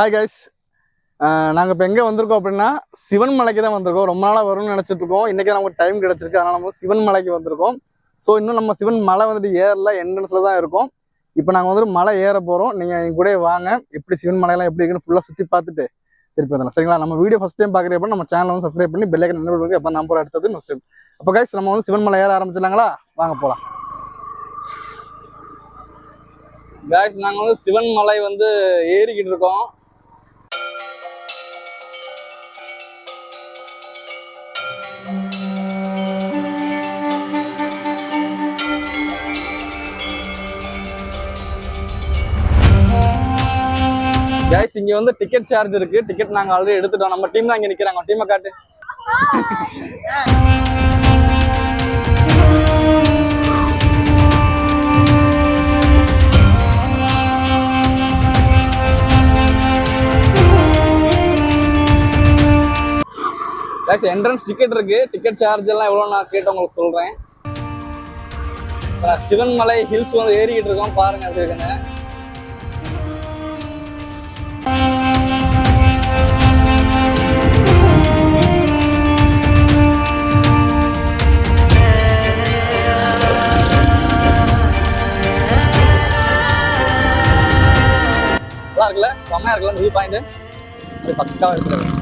Hi guys நாங்கள் இப்போ எங்கே வந்திருக்கோம் அப்படின்னா சிவன் மலைக்கு தான் வந்திருக்கோம். ரொம்ப நாளாக வரும்னு நினச்சிட்டு இருக்கோம். இன்றைக்கி நமக்கு டைம் கிடச்சிருக்கு. அதனால் நம்ம சிவன் மலைக்கு வந்திருக்கோம். ஸோ இன்னும் நம்ம சிவன் மலை வந்துட்டு ஏறல என்ட்ரன்ஸில் தான் இருக்கும். இப்போ நாங்கள் வந்துட்டு மலை ஏற போகிறோம் நீங்கள் எங்க கூட வாங்க. எப்படி சிவன் மலையெல்லாம் எப்படி இருக்குன்னு ஃபுல்லாக சுற்றி பார்த்துட்டு திருப்பி வந்துடலாம். சரிங்களா? நம்ம வீடியோ ஃபஸ்ட் டைம் பார்க்குறப்ப நம்ம சேனல் வந்து சப்ஸ்கிரைப் பண்ணி பெல்லைக்கன் என்ன பண்ணுங்க எப்போ நம்பர் எடுத்தது நம்ம சேவ் அப்போ கைஸ் நம்ம வந்து சிவன் மலை ஏற ஆரம்பிச்சிடலாங்களா? வாங்க போகலாம் கைஸ் நாங்கள் வந்து சிவன் மலை வந்து ஏறிக்கிட்டு இருக்கோம். கைஸ் இங்க வந்து டிக்கெட் சார்ஜ் இருக்கு. டிக்கெட் நாங்க ஆல்ரெடி எடுத்துட்டோம். நம்ம டீம் தான் இங்க நிக்கிறாங்க. டீமை காட்டு. கைஸ் என்ட்ரன்ஸ் டிக்கெட் இருக்கு. டிக்கெட் சார்ஜ் எல்லாம் எவ்வளவு நான் கேட்டு உங்களுக்கு சொல்றேன். சிவன்மலை ஹில்ஸ் வந்து ஏறிக்கிட்டு இருக்கோம். பாருங்க எப்படி இருக்குன்னு. இருக்குல்ல செம்மையா இருக்குல்ல வியூ பாயிண்ட் இது பக்காவா இருக்கிறது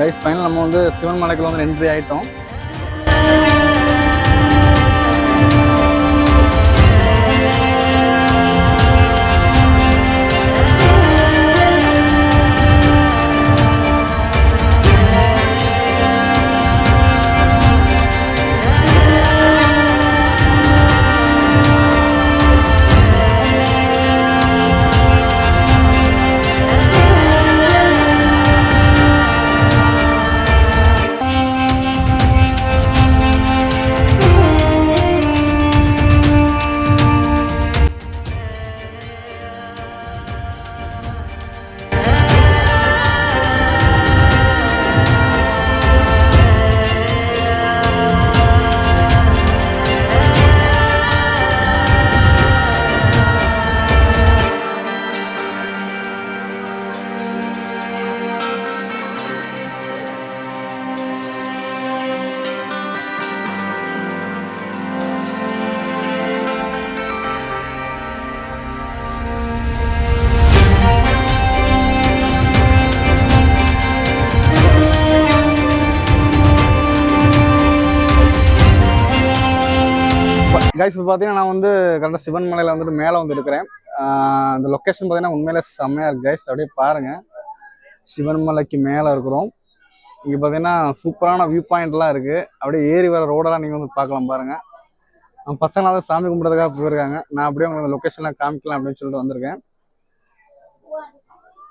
கைஸ் ஃபைனல் நம்ம வந்து சிவன் மலைக்குள்ள வந்து என்ட்ரி ஆகிட்டோம் கைஸ் இப்போ பார்த்தீங்கன்னா நான் வந்து கரெக்டாக சிவன் மலையில் வந்துட்டு மேலே வந்து இருக்கிறேன் ஆஹ் லொக்கேஷன் பார்த்தீங்கன்னா உண்மையிலே செம்மையாக இருக்கு கைஸ் அப்படியே பாருங்க. சிவன் மலைக்கு மேலே இருக்கிறோம். இங்கே பார்த்தீங்கன்னா சூப்பரான வியூ பாயிண்ட்லாம் இருக்கு. அப்படியே ஏறி வர ரோடெல்லாம் நீங்கள் வந்து பார்க்கலாம் பாருங்க. நம்ம பசங்களாம் தான் சாமி கும்பிட்றதுக்காக போயிருக்காங்க. நான் அப்படியே உங்களுக்கு அந்த லொக்கேஷன்லாம் காமிக்கலாம் அப்படின்னு சொல்லிட்டு வந்திருக்கேன்.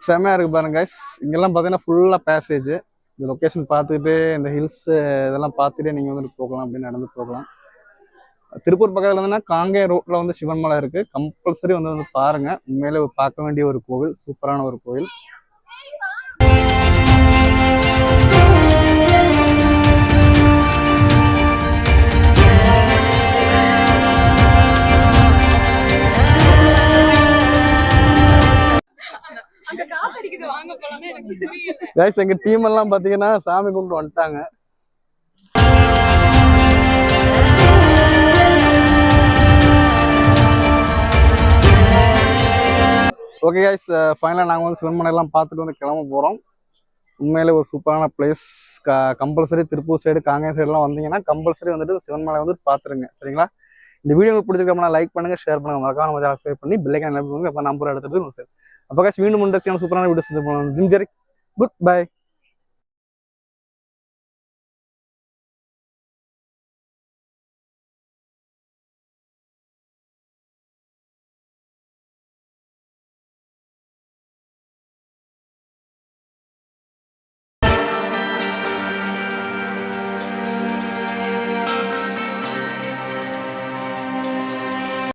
செம்மையாக இருக்கு பாருங்க கைஸ் இங்கெல்லாம் பார்த்தீங்கன்னா ஃபுல்லாக பேசேஜ் இந்த லொக்கேஷன் பார்த்துக்கிட்டு இந்த ஹில்ஸ் இதெல்லாம் பார்த்துட்டே நீங்கள் வந்துட்டு போகலாம் அப்படின்னு நடந்து போகலாம். திருப்பூர் பக்கத்துல இருந்துன்னா காங்கேய ரோட்ல வந்து சிவன் மலை இருக்கு. கம்பல்சரி வந்து வந்து பாருங்க. உண்மையிலே பார்க்க வேண்டிய ஒரு கோவில் சூப்பரான ஒரு கோவில். எங்க டீம் எல்லாம் பாத்தீங்கன்னா சாமி கும்பிட்டு வந்துட்டாங்க. ஓகே கைஸ் ஃபைனலாக நாங்கள் வந்து சிவன்மலை எல்லாம் பார்த்துட்டு வந்து கிளம்ப போகிறோம் உண்மையிலே ஒரு சூப்பரான பிளேஸ் க கம்பல்சரி திருப்பூர் சைடு காங்கேயம் சைடுலாம் வந்தீங்கன்னா கம்பல்சரி வந்துட்டு சிவன்மலை வந்து பார்த்துருங்க. சரிங்களா? இந்த வீடியோ உங்களுக்கு பிடிச்சிருக்கோம்னா லைக் பண்ணுங்க ஷேர் பண்ணுங்க. மறக்காம நம்ம சேனல் பண்ணி பிள்ளைக்கான நம்பர் எடுத்துட்டு சரி அப்போ guys, மீண்டும் இன்ட்ரெஸ்டியான சூப்பரான வீடியோ செஞ்சு போனோம் ஜிம் ஜெரி குட் பை